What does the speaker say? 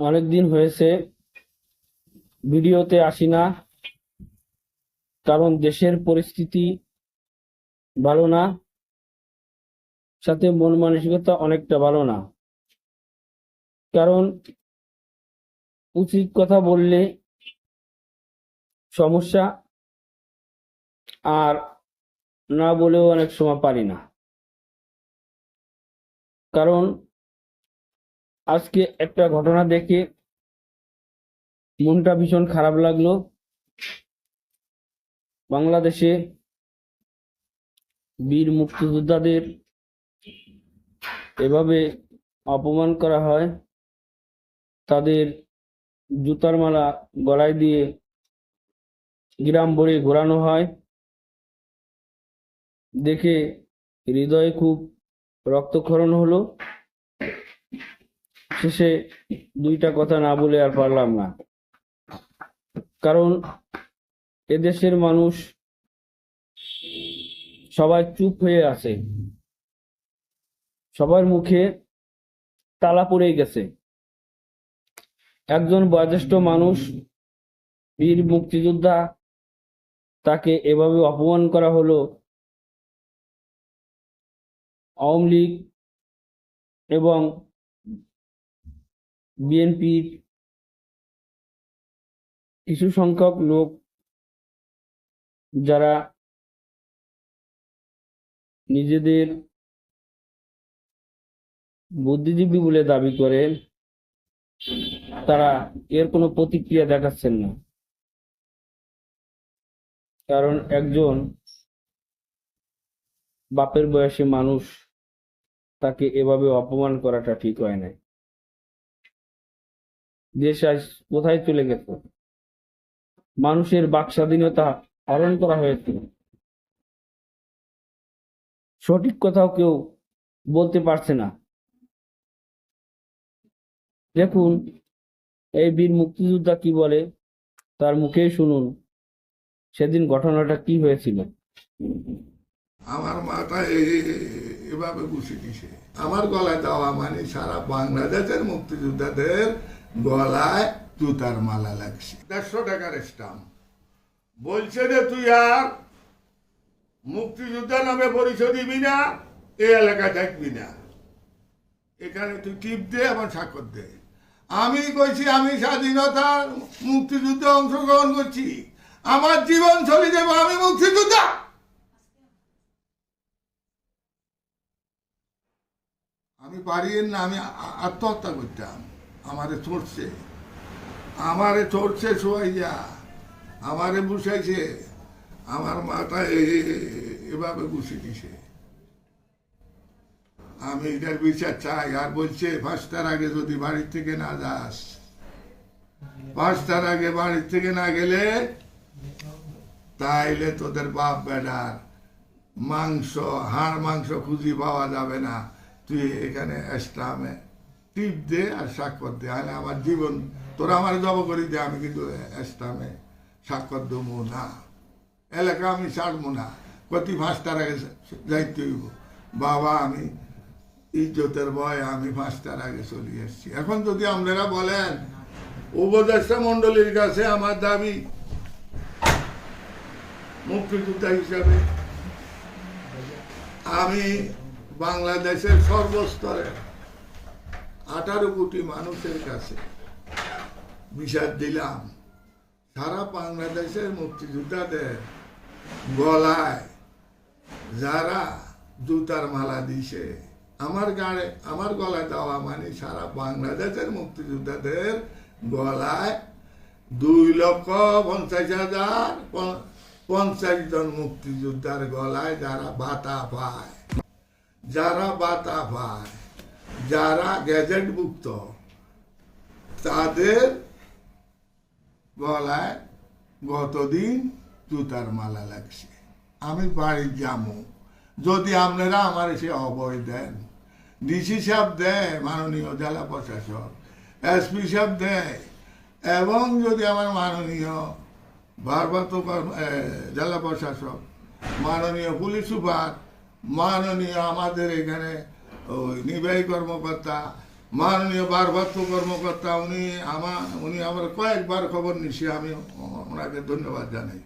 অনেক দিন হয়েছে, ভিডিওতে আসি না, কারণ দেশের পরিস্থিতি ভালো না, সাথে মন মানসিকতা অনেকটা ভালো না। কারণ উচিত কথা বললে সমস্যা, আর না বলেও অনেক সময় পারি না। কারণ আজকে একটা ঘটনা দেখে মনটা ভীষণ খারাপ লাগল। বাংলাদেশে বীর মুক্তিযোদ্ধাদের এভাবে অপমান করা হয়, তাদের জুতার মালা গলায় দিয়ে গ্রাম ভরে ঘোরানো হয়। দেখে হৃদয়ে খুব রক্তক্ষরণ হলো। শেষে দুইটা কথা না বলে আর পারলাম না। কারণ এদেশের মানুষ সবাই চুপ হয়ে আছে। সবার মুখে তালা পড়ে গেছে। একজন বয়োজ্যেষ্ঠ মানুষ, বীর মুক্তিযোদ্ধা, তাকে এভাবে অপমান করা হলো। আওয়ামী লীগ এবং বিএনপির কিছু সংখ্যক লোক যারা নিজেদের বুদ্ধিজীবী বলে দাবি করেন তারা এর কোনো প্রতিক্রিয়া দেখাচ্ছেন না। কারণ একজন বাপের বয়সী মানুষ তাকে এভাবে অপমান করাটা ঠিক হয় না কোথায় চলে গেছে? মানুষের বাক স্বাধীনতা হরণ করা হয়েছে। সঠিক কথাও কেউ বলতে পারছে না। দেখুন, এই বীর মুক্তিযোদ্ধা কি বলে, তার মুখেই শুনুন, সেদিন ঘটনাটা কি হয়েছিল। আমার মাথা এভাবে বসে দিছে। আমার গলায় দেওয়া মানে সারা বাংলাদেশের মুক্তিযোদ্ধাদের গলায় তুতার মালা লাগছে। দেড়শো টাকার স্টাম্প। বলছে যে, তুই আর মুক্তিযোদ্ধা নামে পরিচয় দিবি না এই এলাকায় থাকবি না। এখানে তুই টিপ দে, আমার স্বাক্ষর দে। আমি কইছি, আমি স্বাধীনতা মুক্তিযুদ্ধে অংশগ্রহণ করছি। আমার জীবন চলে যাবে আমি মুক্তিযোদ্ধা। আমি পারি না আমি আত্মহত্যা করতাম। আমারে চড়ছে আমারে চড়ছে শোয়াইয়া আমারে বসাইছে আমার মাথা এভাবে বসে দিছে আমি এটার বিচার চাই। আর বলছে, পাঁচটার আগে যদি বাড়ির থেকে না যাস। পাঁচটার আগে বাড়ির থেকে না গেলে তাইলে তোদের বাপ বেডার মাংস, হাড় মাংস খুঁজি পাওয়া যাবে না। তুই এখানে এস্টামে টিপ দে আর স্বাক্ষর দে। আলে আমার জীবন, তোরা আমার জব করি দে, আমি কিন্তু এস্টামে স্বাক্ষর দেবো না। এলাকা আমি ছাড়বো না। প্রতি পাঁচটার আগে যাইতে হইব। বাবা, আমি ইজ্জতের ভয় আমি পাঁচটার আগে চলে এসেছি। এখন যদি আপনারা বলেন, উপদেষ্টা মন্ডলীর কাছে আমার দাবি মুক্তিযোদ্ধা হিসাবে, আমি বাংলাদেশের সর্বস্তরে আঠারো কোটি মানুষের কাছে বিচার দিলাম। সারা বাংলাদেশের মুক্তিযোদ্ধাদের গলায় যারা জুতার মালা দিছে, আমার গাড়ে, আমার গলায় দেওয়া মানে সারা বাংলাদেশের মুক্তিযোদ্ধাদের গলায় দুই লক্ষ পঞ্চাশ হাজার পঞ্চাশ জন মুক্তিযোদ্ধার গলায় যারা বাতা পায়, যারা বাতা পায় যারা গ্যাজেটভুক্ত, তাদের গলায় গতদিন জুতার মালা লাগছে। আমি বাড়ি যাব। যদি আপনারা আমার এসে অবয় দেন, ডিসি সাহেব দেয়, মাননীয় জেলা প্রশাসক, এসপি সাহেব দেয়, এবং যদি আমার মাননীয় ভারপ্রাপ্ত জেলা প্রশাসক, মাননীয় পুলিশ সুপার, মাননীয় আমাদের এখানে ওই নির্বাহী কর্মকর্তা, মাননীয় ভারপ্রাপ্ত কর্মকর্তা, উনি আমার উনি আমার কয়েকবার খবর নিছি, আমি ওনাকে ধন্যবাদ জানাই।